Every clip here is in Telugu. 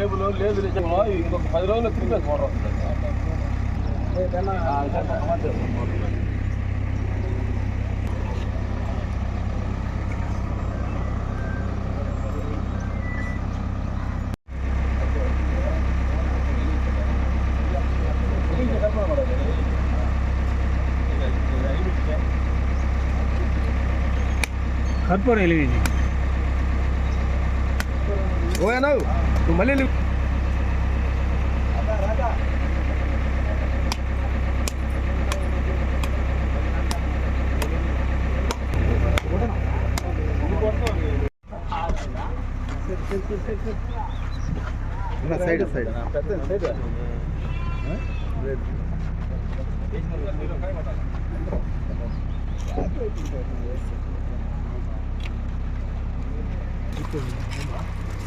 జేబులో లేదు నిజంగా ఇంకొక పది రోజులు తిరిగి మోటార్ వస్తుంది కర్పూర ఎలివేది ఓయనా నువ్వు మళ్ళీ సైడ్ సైడ్ సైడ్. లోగోకి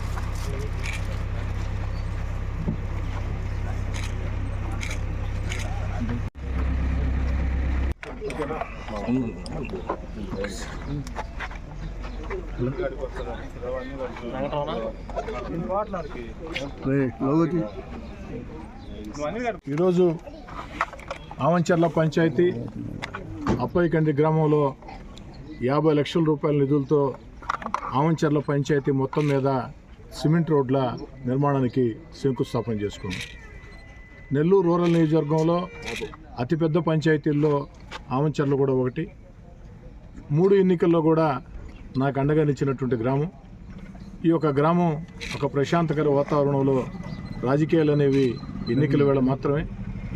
ఈరోజు ఆమంచర్ల పంచాయతీ అప్పయ్యకండి గ్రామంలో యాభై లక్షల రూపాయల నిధులతో ఆమంచర్ల పంచాయతీ మొత్తం మీద సిమెంట్ రోడ్ల నిర్మాణానికి శంకుస్థాపన చేసుకున్నాం. నెల్లూరు రూరల్ నియోజకవర్గంలో అతిపెద్ద పంచాయతీల్లో ఆమంచర్లు కూడా ఒకటి. మూడు ఎన్నికల్లో కూడా నాకు అండగా నిచ్చినటువంటి గ్రామం. ఈ యొక్క గ్రామం ఒక ప్రశాంతకర వాతావరణంలో రాజకీయాలు అనేవి ఎన్నికల వేళ మాత్రమే.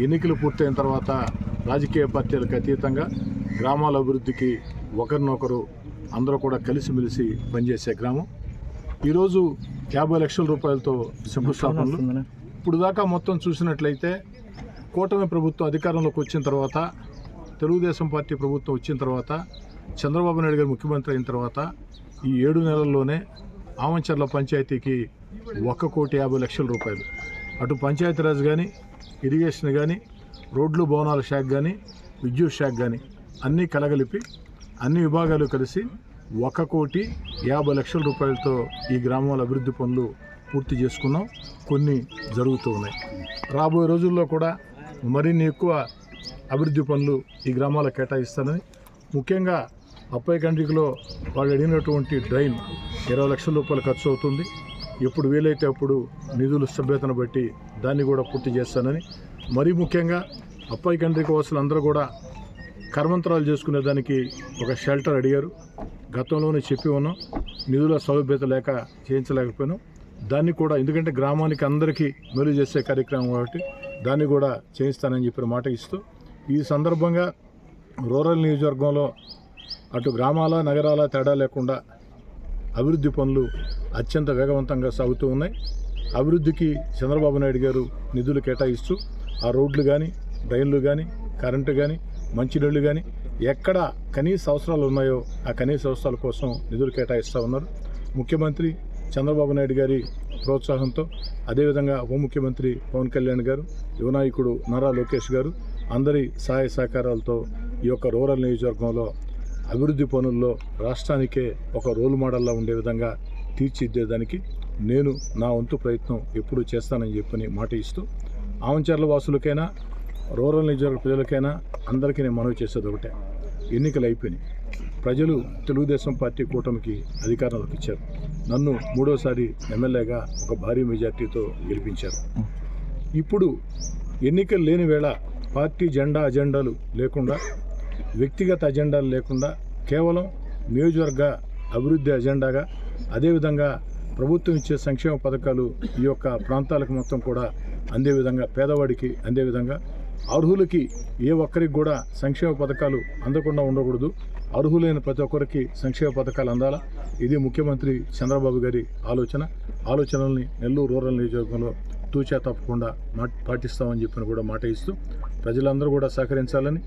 ఎన్నికలు పూర్తయిన తర్వాత రాజకీయ పార్టీలకు అతీతంగా గ్రామాల అభివృద్ధికి ఒకరినొకరు అందరూ కూడా కలిసిమెలిసి పనిచేసే గ్రామం. ఈరోజు యాభై లక్షల రూపాయలతో శంకుస్థాపనలు ఇప్పుడు దాకా మొత్తం చూసినట్లయితే కూటమి ప్రభుత్వం అధికారంలోకి వచ్చిన తర్వాత తెలుగుదేశం పార్టీ ప్రభుత్వం వచ్చిన తర్వాత చంద్రబాబు నాయుడు గారు ముఖ్యమంత్రి అయిన తర్వాత ఈ ఏడు నెలల్లోనే ఆమంచర్ల పంచాయతీకి ఒక కోటి యాభై లక్షల రూపాయలు. అటు పంచాయతీరాజ్ కానీ ఇరిగేషన్ కానీ రోడ్లు భవనాల శాఖ కానీ విద్యుత్ శాఖ కానీ అన్నీ కలగలిపి అన్ని విభాగాలు కలిసి ఒక కోటి యాభై లక్షల రూపాయలతో ఈ గ్రామాల అభివృద్ధి పనులు పూర్తి చేసుకున్నాం. కొన్ని జరుగుతూ ఉన్నాయి. రాబోయే రోజుల్లో కూడా మరిన్ని ఎక్కువ అభివృద్ధి పనులు ఈ గ్రామాలకు కేటాయిస్తానని ముఖ్యంగా అప్పయ్య కండ్రికలో వాళ్ళు అడిగినటువంటి డ్రైన్ ఇరవై లక్షల రూపాయలు ఖర్చు అవుతుంది. ఎప్పుడు వీలైతే అప్పుడు నిధులు సభ్యతను బట్టి దాన్ని కూడా పూర్తి చేస్తానని మరీ ముఖ్యంగా అప్పయ్య కండ్రిక వాసులు అందరూ కూడా కర్మంతరాలు చేసుకునే దానికి ఒక షెల్టర్ అడిగారు. గతంలోనే చెప్పి ఉన్నాం. నిధుల సౌలభ్యత లేక చేయించలేకపోయినాం. దాన్ని కూడా ఎందుకంటే గ్రామానికి అందరికీ మేలు చేసే కార్యక్రమం కాబట్టి దాన్ని కూడా చేయిస్తానని చెప్పిన మాట ఇస్తూ ఈ సందర్భంగా రూరల్ నియోజకవర్గంలో అటు గ్రామాల నగరాల తేడా లేకుండా అభివృద్ధి పనులు అత్యంత వేగవంతంగా సాగుతూ ఉన్నాయి. అభివృద్ధికి చంద్రబాబు నాయుడు గారు నిధులు కేటాయిస్తూ ఆ రోడ్లు కానీ డ్రైన్లు కానీ కరెంటు కానీ మంచినీళ్ళు కానీ ఎక్కడ కనీస అవసరాలు ఉన్నాయో ఆ కనీస అవసరాల కోసం నిధులు కేటాయిస్తూ ఉన్నారు. ముఖ్యమంత్రి చంద్రబాబు నాయుడు గారి ప్రోత్సాహంతో అదేవిధంగా ఉప ముఖ్యమంత్రి పవన్ కళ్యాణ్ గారు యువనాయకుడు నారా లోకేష్ గారు అందరి సహాయ సహకారాలతో ఈ యొక్క రూరల్ నియోజకవర్గంలో అభివృద్ధి పనుల్లో రాష్ట్రానికే ఒక రోల్ మోడల్లా ఉండే విధంగా తీర్చిదిద్దేదానికి నేను నా వంతు ప్రయత్నం ఎప్పుడూ చేస్తానని చెప్పని మాట ఇస్తూ ఆవంచర్ల వాసులకైనా రూరల్ నియోజకవర్గ ప్రజలకైనా అందరికీ నేను మనవి చేసేది ఒకటే. ఎన్నికలు అయిపోయినాయి. ప్రజలు తెలుగుదేశం పార్టీ కూటమికి అధికారంలోకి ఇచ్చారు నన్ను మూడోసారి ఎమ్మెల్యేగా ఒక భారీ మెజార్టీతో గెలిపించారు. ఇప్పుడు ఎన్నికలు లేని వేళ పార్టీ జెండా అజెండాలు లేకుండా వ్యక్తిగత అజెండాలు లేకుండా కేవలం నియోజకవర్గ అభివృద్ధి అజెండాగా అదేవిధంగా ప్రభుత్వం ఇచ్చే సంక్షేమ పథకాలు ఈ యొక్క ప్రాంతాలకు మొత్తం కూడా అందే విధంగా పేదవాడికి అందే విధంగా అర్హులకి ఏ ఒక్కరికి కూడా సంక్షేమ పథకాలు అందకుండా ఉండకూడదు. అర్హులైన ప్రతి ఒక్కరికి సంక్షేమ పథకాలు అందాలా? ఇది ముఖ్యమంత్రి చంద్రబాబు గారి ఆలోచన. ఆలోచనల్ని నెల్లూరు రూరల్ నియోజకవర్గంలో తూచా తప్పకుండా మా పాటిస్తామని చెప్పిన కూడా మాట ఇస్తూ ప్రజలందరూ కూడా సహకరించాలని.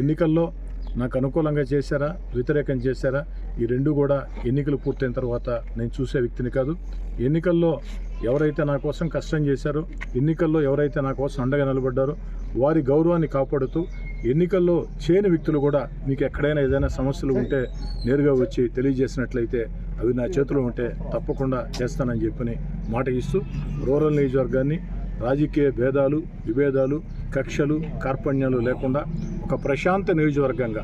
ఎన్నికల్లో నాకు అనుకూలంగా చేశారా? వ్యతిరేకం చేశారా? ఈ రెండు కూడా ఎన్నికలు పూర్తయిన తర్వాత నేను చూసే వ్యక్తిని కాదు. ఎన్నికల్లో ఎవరైతే నా కోసం కష్టం చేశారో ఎన్నికల్లో ఎవరైతే నా కోసం అండగా నిలబడ్డారో వారి గౌరవాన్ని కాపాడుతూ ఎన్నికల్లో చేయని వ్యక్తులు కూడా మీకు ఎక్కడైనా ఏదైనా సమస్యలు ఉంటే నేరుగా వచ్చి తెలియజేసినట్లయితే అవి నా చేతిలో ఉంటే తప్పకుండా చేస్తానని చెప్పని మాట ఇస్తూ రూరల్ నియోజకవర్గాన్ని రాజకీయ భేదాలు విభేదాలు కక్షలు కార్పణ్యాలు లేకుండా ఒక ప్రశాంత నియోజకవర్గంగా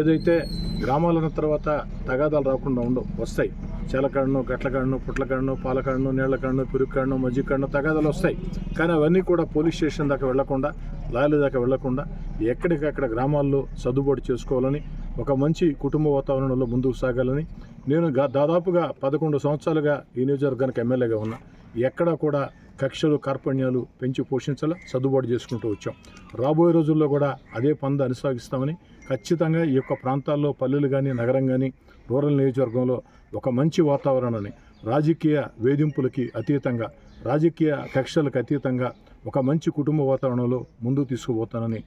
ఏదైతే గ్రామాలన్న తర్వాత తగాదాలు రాకుండా ఉండవు వస్తాయి. చెలకడను గట్లకడను పుట్లకడను పాలకడను నీళ్ళకడను పిరుక్కడను మజ్జిగకడను తగాదాలు వస్తాయి. కానీ అవన్నీ కూడా పోలీస్ స్టేషన్ దాకా వెళ్ళకుండా లాయల దాకా వెళ్ళకుండా ఎక్కడికక్కడ గ్రామాల్లో సర్దుబాటు చేసుకోవాలని ఒక మంచి కుటుంబ వాతావరణంలో ముందుకు సాగాలని నేను దాదాపుగా పదకొండు సంవత్సరాలుగా ఈ నియోజకవర్గానికి ఎమ్మెల్యేగా ఉన్నా. ఎక్కడా కూడా కక్షలు కార్పణ్యాలు పెంచి పోషించాల సర్దుబాటు చేసుకుంటూ వచ్చాం. రాబోయే రోజుల్లో కూడా అదే పంద అనుసాగిస్తామని ఖచ్చితంగా ఈ యొక్క ప్రాంతాల్లో పల్లెలు కానీ నగరం కానీ రూరల్ నియోజకవర్గంలో ఒక మంచి వాతావరణాన్ని రాజకీయ వేధింపులకి అతీతంగా రాజకీయ కక్షలకు అతీతంగా ఒక మంచి కుటుంబ వాతావరణంలో ముందుకు తీసుకుపోతానని